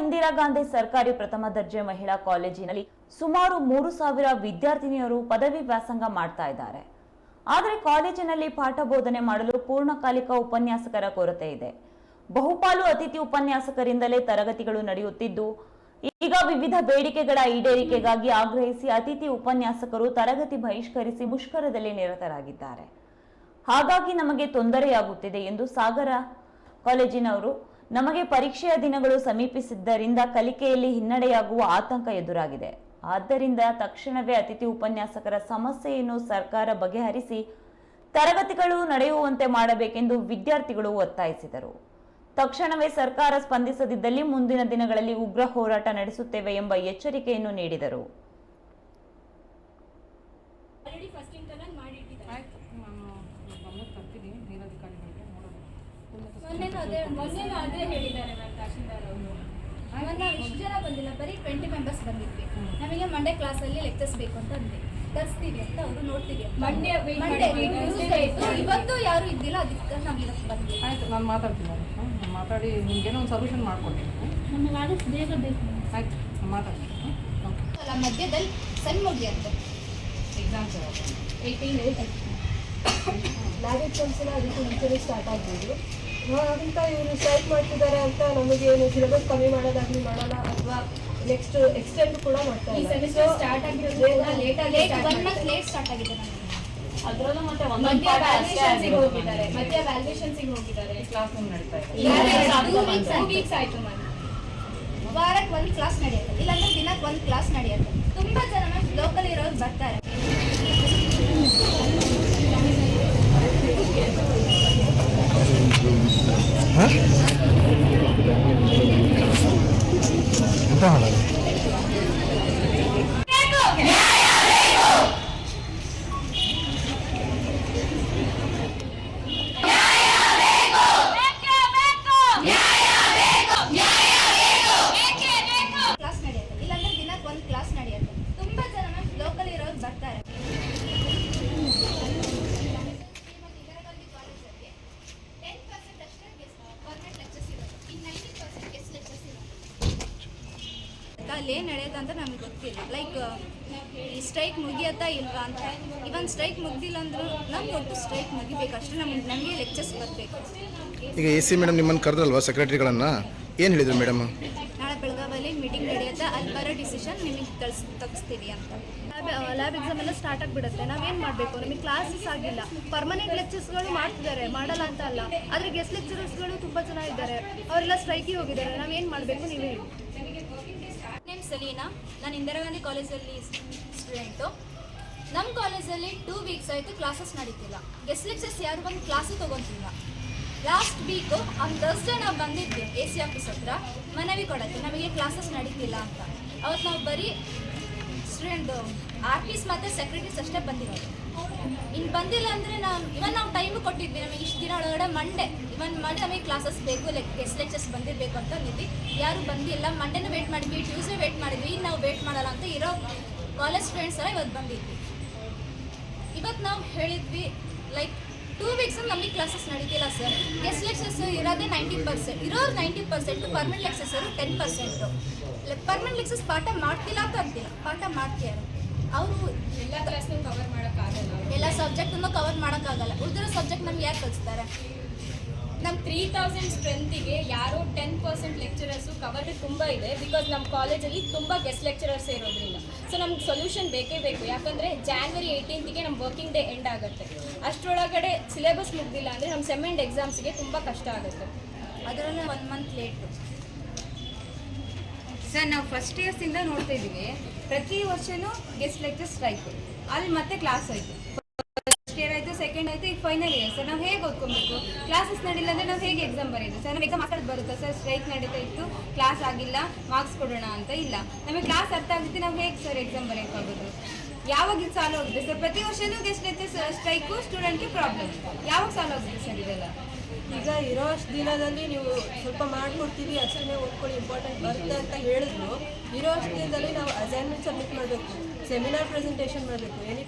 ಇಂದಿರಾ ಗಾಂಧಿ ಸರ್ಕಾರಿ ಪ್ರಥಮ ದರ್ಜೆ ಮಹಿಳಾ ಕಾಲೇಜಿನಲ್ಲಿ ಸುಮಾರು ಮೂರು ಸಾವಿರ ವಿದ್ಯಾರ್ಥಿನಿಯರು ಪದವಿ ವ್ಯಾಸಂಗ ಮಾಡ್ತಾ ಇದ್ದಾರೆ. ಆದರೆ ಕಾಲೇಜಿನಲ್ಲಿ ಪಾಠ ಬೋಧನೆ ಮಾಡಲು ಪೂರ್ಣಕಾಲಿಕ ಉಪನ್ಯಾಸಕರ ಕೊರತೆ ಇದೆ. ಬಹುಪಾಲು ಅತಿಥಿ ಉಪನ್ಯಾಸಕರಿಂದಲೇ ತರಗತಿಗಳು ನಡೆಯುತ್ತಿದ್ದು, ಈಗ ವಿವಿಧ ಬೇಡಿಕೆಗಳ ಈಡೇರಿಕೆಗಾಗಿ ಆಗ್ರಹಿಸಿ ಅತಿಥಿ ಉಪನ್ಯಾಸಕರು ತರಗತಿ ಬಹಿಷ್ಕರಿಸಿ ಮುಷ್ಕರದಲ್ಲಿ ನಿರತರಾಗಿದ್ದಾರೆ. ಹಾಗಾಗಿ ನಮಗೆ ತೊಂದರೆಯಾಗುತ್ತಿದೆ ಎಂದು ಸಾಗರ ಕಾಲೇಜಿನವರು ನಮಗೆ ಪರೀಕ್ಷೆಯ ದಿನಗಳು ಸಮೀಪಿಸಿದ್ದರಿಂದ ಕಲಿಕೆಯಲ್ಲಿ ಹಿನ್ನಡೆಯಾಗುವ ಆತಂಕ ಎದುರಾಗಿದೆ. ಆದ್ದರಿಂದ ತಕ್ಷಣವೇ ಅತಿಥಿ ಉಪನ್ಯಾಸಕರ ಸಮಸ್ಯೆಯನ್ನು ಸರ್ಕಾರ ಬಗೆಹರಿಸಿ, ತರಗತಿಗಳು ನಡೆಯುವಂತೆ ಮಾಡಬೇಕೆಂದು ವಿದ್ಯಾರ್ಥಿಗಳು ಒತ್ತಾಯಿಸಿದರು. ತಕ್ಷಣವೇ ಸರ್ಕಾರ ಸ್ಪಂದಿಸದಿದ್ದಲ್ಲಿ ಮುಂದಿನ ದಿನಗಳಲ್ಲಿ ಉಗ್ರ ಹೋರಾಟ ನಡೆಸುತ್ತೇವೆ ಎಂಬ ಎಚ್ಚರಿಕೆಯನ್ನು ನೀಡಿದರು. ಮೊನ್ನೆ ಇಷ್ಟು ಜನ ಬಂದಿಲ್ಲ ಬರೀ ಟ್ವೆಂಟಿ ಮೆಂಬರ್ಸ್ ಬಂದಿದ್ವಿ. ನಮಗೆ ಮಂಡೇ ಕ್ಲಾಸಲ್ಲಿ ಲೆಕ್ಚರ್ಸ್ ಬೇಕು ಅಂತ ಅಂದ್ವಿ. ತರಿಸ್ತೀವಿ ಅಂತ ಅವರು ನೋಡ್ತೀವಿ ಮಾಡಿ. ಇವತ್ತು ಯಾರು ಇದ್ದಿಲ್ಲ ಅದಕ್ಕೆ ನಾವು ಇವತ್ತು ಬಂದ್ವಿ. ಆಯ್ತು ನಾನು ಮಾತಾಡ್ತೀನಿ ಮಾತಾಡಿ ನಿಮ್ಗೇನೋ ಒಂದು ಸೊಲ್ಯೂಷನ್ ಮಾಡ್ಕೊಡ್ತೀನಿ ನಮಗೆ ಆದಷ್ಟು ಬೇಗ ಬೇಕು. ಆಯ್ತು ಮಾತಾಡ್ತೀನಿ ಅಲ್ಲ ಮಧ್ಯದಲ್ಲಿ ಸಣ್ಣ ಅಂತ. Exams eighteen eight lab exams ಎಲ್ಲ ಅದಕ್ಕೆ ಮುಂಚೆ ಸ್ಟಾರ್ಟ್ ಆಗ್ಬೋದು. ಅಂತ ಇವರು ಸ್ಟ್ರೈಕ್ ಮಾಡ್ತಿದ್ದಾರೆ ಅಂತ ನಮಗೆ ಏನು ಸಿಲೆಬಸ್ ಕಮ್ಮಿ ಮಾಡೋದಾಗ್ಲಿ ಮಾಡೋಣ ಅಥವಾ ನೆಕ್ಸ್ಟ್ ಎಕ್ಸ್ಟೆಂಡ್ ಕೂಡ ಮಾಡ್ತಾರೆ ಈ ಸೆಮಿಸ್ಟರ್ ಅದರಲ್ಲೂ ಮತ್ತೆ ಮಧ್ಯ ವ್ಯಾಲ್ಯೂಷನ್ಸಿಗೆ ಹೋಗಿದ್ದಾರೆ. ಮಧ್ಯ ವ್ಯಾಲ್ಯೂಷನ್ಸಿಗೆ ಹೋಗಿದ್ದಾರೆ. ಕ್ಲಾಸ್ ರೂಮ್ ನಡೀತಾ ಇದೆ. ವಾರಕ್ಕೆ ಒಂದು ಕ್ಲಾಸ್ ನಡೆಯುತ್ತೆ. ಇಲ್ಲಾಂದ್ರೆ ದಿನಕ್ಕೆ ಒಂದು ಕ್ಲಾಸ್ ನಡೆಯುತ್ತೆ. ತುಂಬಾ ಜನ ಲೋಕಲ್ ಇರೋರು ಬರ್ತಾರೆ. করতে হবে ಅಲ್ಲಿ ಏನು ನಡೆಯುತ್ತೆ ಅಂತ ನಮಗೆ ಗೊತ್ತಿಲ್ಲ. ಲೈಕ್ ಈ ಸ್ಟ್ರೈಕ್ ಮುಗಿಯತ್ತಾ ಇಲ್ವಾ ಅಂತ. ಇವನ್ ಸ್ಟ್ರೈಕ್ ಮುಗ್ದಿಲ್ಲ ಅಂದ್ರೂ ನಮ್ಗೆ ಒಟ್ಟು ಸ್ಟ್ರೈಕ್ ಮುಗಿಬೇಕು. ಅಷ್ಟೇ ನಮ್ಗೆ ನಮಗೆ ಲೆಕ್ಚರ್ಸ್ ಬರಬೇಕು. ಈಗ ಎ ಸಿ ಮೇಡಮ್ ನಿಮ್ಮನ್ನು ಕರೆದ್ರಲ್ವಾ ಸೆಕ್ರೆಟರಿಗಳನ್ನು ಏನು ಹೇಳಿದ್ರು ಮೇಡಮ್ ನಾಳೆ ಬೆಳಗಾವಲ್ಲಿ ಮೀಟಿಂಗ್ ನಡೆಯುತ್ತೆ? ಅಲ್ಲಿ ಬರೋ ಡಿಸಿಷನ್ ನಿಮಗೆ ತಳಿಸ್ ತಗ್ಸ್ತೀವಿ ಅಂತ. ಲ್ಯಾಬ್ ಲ್ಯಾಬ್ ಎಕ್ಸಾಮ್ ಎಲ್ಲ ಸ್ಟಾರ್ಟ್ ಆಗಿಬಿಡುತ್ತೆ. ನಾವೇನು ಮಾಡಬೇಕು? ನಮಗೆ ಕ್ಲಾಸಸ್ ಆಗಿಲ್ಲ. ಪರ್ಮನೆಂಟ್ ಲೆಕ್ಚರ್ಸ್ಗಳು ಮಾಡ್ತಿದ್ದಾರೆ. ಮಾಡಲ್ಲ ಅಂತ ಅಲ್ಲ. ಆದರೆ ಗೆಸ್ಟ್ ಲೆಕ್ಚರರ್ಸ್ಗಳು ತುಂಬ ಜನ ಇದ್ದಾರೆ. ಅವರೆಲ್ಲ ಸ್ಟ್ರೈಕಿಗೆ ಹೋಗಿದ್ದಾರೆ. ನಾವೇನು ಮಾಡಬೇಕು? ನೀವು ಹೇಳಿ. ಸಲೀನಾ ನಾನು ಇಂದಿರಾ ಗಾಂಧಿ ಕಾಲೇಜಲ್ಲಿ ಸ್ಟೂಡೆಂಟು ನಮ್ಮ ಕಾಲೇಜಲ್ಲಿ ಟೂ ವೀಕ್ಸ್ ಆಯಿತು ಕ್ಲಾಸಸ್ ನಡೀತಿಲ್ಲ. ಗೆಸ್ಟ್ ಲೆಕ್ಚರ್ಸ್ ಯಾರು ಬಂದು ಕ್ಲಾಸೇ ತೊಗೊತಿಲ್ಲ. ಲಾಸ್ಟ್ ವೀಕು ಆನ್ ಥರ್ಸ್ಡೇ ನಾವು ಬಂದಿದ್ವಿ ಎ ಸಿ ಆಫೀಸ್ ಹತ್ರ. ಮನವಿ ಕೊಡೋಕ್ಕೆ, ನಮಗೆ ಕ್ಲಾಸಸ್ ನಡೀತಿಲ್ಲ ಅಂತ. ಅವತ್ತು ನಾವು ಬರೀ ಸ್ಟೂಡೆಂಟ್ ಆರ್ ಪಿಸ್ ಮತ್ತು ಸೆಕ್ರೆಟರೀಸ್ ಅಷ್ಟೇ ಬಂದಿರೋದು. ಇನ್ನು ಬಂದಿಲ್ಲ ಅಂದರೆ ನಾವು ಇವನ್ ನಾವು ಟೈಮ್ ಕೊಟ್ಟಿದ್ವಿ. ನಮಗೆ ಇಷ್ಟು ದಿನ ಒಳಗಡೆ ಮಂಡೇ ಇವನ್ ಮಂಡೇ ನಮಗೆ ಕ್ಲಾಸಸ್ ಬೇಕು ಲೈಕ್ ಗೆಸ್ಟ್ ಲೆಕ್ಚರ್ಸ್ ಬಂದಿರಬೇಕು ಅಂತ ಅಂದಿದ್ವಿ. ಯಾರು ಬಂದಿಲ್ಲ. ಮಂಡೇನೂ ವೇಟ್ ಮಾಡಿದ್ವಿ ಟ್ಯೂಸ್ಡೇ ವೇಟ್ ಮಾಡಿದ್ವಿ. ಇನ್ನು ನಾವು ವೇಟ್ ಮಾಡಲ್ಲ ಅಂತ ಇರೋ ಕಾಲೇಜ್ ಫ್ರೆಂಡ್ಸ್ ಎಲ್ಲ ಇವತ್ತು ಬಂದಿದ್ವಿ. ಇವತ್ತು ನಾವು ಹೇಳಿದ್ವಿ ಲೈಕ್ ಟೂ ವೀಕ್ಸ್ ನಮಗೆ ಕ್ಲಾಸಸ್ ನಡೀತಿಲ್ಲ ಸರ್ ಗೆಸ್ಟ್ ಲೆಕ್ಚರ್ಸ್ ಇರೋದೇ ನೈಂಟಿ ಪರ್ಸೆಂಟ್ ಇರೋರು ನೈಂಟಿ ಪರ್ಸೆಂಟು ಪರ್ಮನೆಂಟ್ ಲೆಕ್ಚರ್ಸರು ಟೆನ್ ಪರ್ಸೆಂಟು ಪರ್ಮನೆಂಟ್ ಲೆಕ್ಚರ್ಸ್ ಪಾಠ ಮಾಡ್ತಿಲ್ಲ ಅಂತ ಅಂತಿಲ್ಲ ಪಾಠ ಮಾಡ್ತಿದ್ದಾರೆ. ಅವರು ಎಲ್ಲ ಕ್ಲಾಸ್ನೂ ಕವರ್ ಮಾಡೋಕ್ಕಾಗಲ್ಲ ಎಲ್ಲ ಸಬ್ಜೆಕ್ಟನ್ನು ಕವರ್ ಮಾಡೋಕ್ಕಾಗಲ್ಲ. ಉಳಿದಿರೋ ಸಬ್ಜೆಕ್ಟ್ ನಮ್ಗೆ ಯಾಕೆ ಕಲಿಸ್ತಾರೆ ನಮ್ಮ ತ್ರೀ ತೌಸಂಡ್ ಸ್ಟ್ರೆಂತಿಗೆ ಯಾರೋ ಟೆನ್ ಪರ್ಸೆಂಟ್ ಲೆಕ್ಚರರ್ಸು ಕವರ್ ತುಂಬ ಇದೆ ಬಿಕಾಸ್ ನಮ್ಮ ಕಾಲೇಜಲ್ಲಿ ತುಂಬ ಗೆಸ್ಟ್ ಲೆಕ್ಚರರ್ಸ್ ಇರೋದ್ರಿಂದ. ಸೊ ನಮ್ಗೆ ಸೊಲ್ಯೂಷನ್ ಬೇಕೇ ಬೇಕು. ಯಾಕಂದರೆ ಜಾನ್ವರಿ ಏಯ್ಟೀನ್ತಿಗೆ ನಮ್ಮ ವರ್ಕಿಂಗ್ ಡೇ ಎಂಡ್ ಆಗುತ್ತೆ. ಅಷ್ಟರೊಳಗಡೆ ಸಿಲೆಬಸ್ ಮುಗ್ದಿಲ್ಲ ಅಂದರೆ ನಮ್ಮ ಸೆಮೆಂಡ್ ಎಕ್ಸಾಮ್ಸ್ಗೆ ತುಂಬ ಕಷ್ಟ ಆಗುತ್ತೆ. ಅದರಲ್ಲೂ ಒನ್ ಮಂತ್ ಲೇಟು ಸರ್, ನಾವು ಫಸ್ಟ್ ಇಯರ್ಸಿಂದ ನೋಡ್ತಾ ಇದ್ದೀವಿ. ಪ್ರತಿ ವರ್ಷನೂ ಗೆಸ್ಟ್ ಲೆಕ್ಚರ್ ಸ್ಟ್ರೈಕ್ ಅಲ್ಲಿ ಮತ್ತೆ ಕ್ಲಾಸ್ ಆಯಿತು. ಫಸ್ಟ್ ಇಯರ್ ಆಯಿತು ಸೆಕೆಂಡ್ ಆಯಿತು ಈಗ ಫೈನಲ್ ಇಯರ್ ಸರ್ ನಾವು ಹೇಗೆ ಓದ್ಕೊಬೇಕು? ಕ್ಲಾಸಸ್ ನಡಿಲ್ಲ ಅಂದರೆ ನಾವು ಹೇಗೆ ಎಕ್ಸಾಮ್ ಬರೆಯೋದು? ಸರ್ ನಮಗೆ ಎಕ್ಸಾಮ್ ಮಾತಾಡೋದು ಬರುತ್ತಾ? ಸರ್ ಸ್ಟ್ರೈಕ್ ನಡೀತಾ ಇತ್ತು. ಕ್ಲಾಸ್ ಆಗಿಲ್ಲ ಮಾರ್ಕ್ಸ್ ಕೊಡೋಣ ಅಂತ ಇಲ್ಲ. ನಮಗೆ ಕ್ಲಾಸ್ ಅರ್ಥ ಆಗುತ್ತೆ ನಾವು ಹೇಗೆ ಸರ್ ಎಕ್ಸಾಮ್ ಬರೆಯೋಕ್ಕಾಗೋದು? ಯಾವಾಗ ಸಾಲ್ವ್ ಆಗುತ್ತೆ? ಸರ್ ಪ್ರತಿ ವರ್ಷನೂ ಗೆಸ್ಟ್ ಲೆಕ್ಚರ್ ಸ್ಟ್ರೈಕು ಸ್ಟೂಡೆಂಟ್ಗೆ ಪ್ರಾಬ್ಲಮ್ ಯಾವಾಗ ಸಾಲ್ವ್ ಆಗುತ್ತೆ ಸರ್ ಇದೆಲ್ಲ? ಈಗ ಇರೋ ಅಷ್ಟು ದಿನದಲ್ಲಿ ನೀವು ಸ್ವಲ್ಪ ಮಾಡ್ಕೊಡ್ತೀವಿ ಅಷ್ಟನ್ನೇ ಓದ್ಕೊಳ್ಳಿ ಇಂಪಾರ್ಟೆಂಟ್ ಬರುತ್ತೆ ಅಂತ ಹೇಳಿದ್ರು. ಇರೋ ದಿನದಲ್ಲಿ ನಾವು ಅಸೈನ್ಮೆಂಟ್ ಸಬ್ಮಿಟ್ ಮಾಡಬೇಕು ಸೆಮಿನಾರ್ ಪ್ರೆಸೆಂಟೇಷನ್ ಮಾಡಬೇಕು. ಎನ್